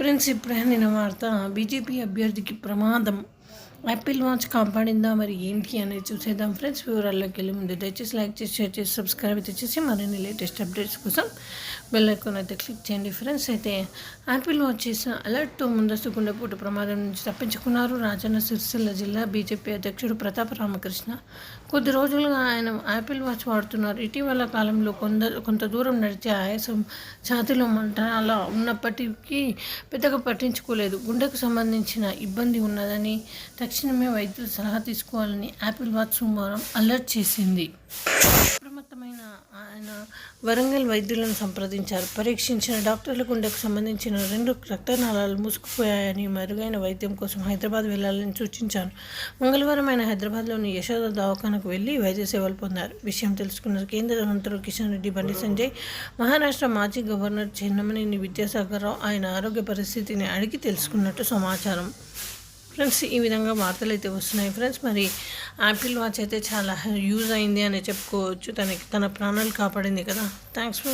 Friends ఇప్పుడే నిన్న వార్త. బీజేపీ అభ్యర్థికి ప్రమాదం. యాపిల్ వాచ్ కాపాడిందా? మరి ఏంటి అనేది చూసేద్దాం ఫ్రెండ్స్. వివరాల్లోకి వెళ్ళి ముందు దయచేసి లైక్ చేసి షేర్ చేసి సబ్స్క్రైబ్ అయితే చేసి మరిన్ని లేటెస్ట్ అప్డేట్స్ కోసం బెల్ ఐకాన్ అయితే క్లిక్ చేయండి ఫ్రెండ్స్. అయితే యాపిల్ వాచ్ చేసిన అలర్ట్తో ముందస్తు గుండెపోటు ప్రమాదం నుంచి తప్పించుకున్నారు రాజన్న సిరిసిల్ల జిల్లా బీజేపీ అధ్యక్షుడు ప్రతాప రామకృష్ణ. కొద్ది రోజులుగా ఆయన యాపిల్ వాచ్ వాడుతున్నారు. ఇటీవల కాలంలో కొంత కొంత దూరం నడిచే ఆయాసం ఛాతీలో మంట అలా ఉన్నప్పటికీ పెద్దగా పట్టించుకోలేదు. గుండెకు సంబంధించిన ఇబ్బంది ఉన్నదని తక్షణమే వైద్యుల సలహా తీసుకోవాలని యాపిల్ వాచ్ సోమవారం అలర్ట్ చేసింది. అప్రమత్తమైన ఆయన వరంగల్ వైద్యులను సంప్రదించారు. పరీక్షించిన డాక్టర్ల గుండెకు సంబంధించిన రెండు రక్తనాళాలు మూసుకుపోయాయని మెరుగైన వైద్యం కోసం హైదరాబాద్ వెళ్ళాలని సూచించాను మంగళవారం ఆయన హైదరాబాద్లోని యశోద దవాఖానకు వెళ్ళి వైద్య సేవలు పొందారు. విషయం తెలుసుకున్న కేంద్ర మంత్రులు కిషన్ రెడ్డి బండి సంజయ్ మహారాష్ట్ర మాజీ గవర్నర్ చెన్నమనేని విద్యాసాగర్ రావు ఆయన ఆరోగ్య పరిస్థితిని అడిగి తెలుసుకున్నట్టు సమాచారం. ఫ్రెండ్స్ ఈ విధంగా వార్తలు అయితే వస్తున్నాయి ఫ్రెండ్స్. మరి యాపిల్ వాచ్ అయితే చాలా యూజ్ అయింది అని చెప్పుకోవచ్చు. తనకి తన ప్రాణాలు కాపాడింది కదా. Thanks for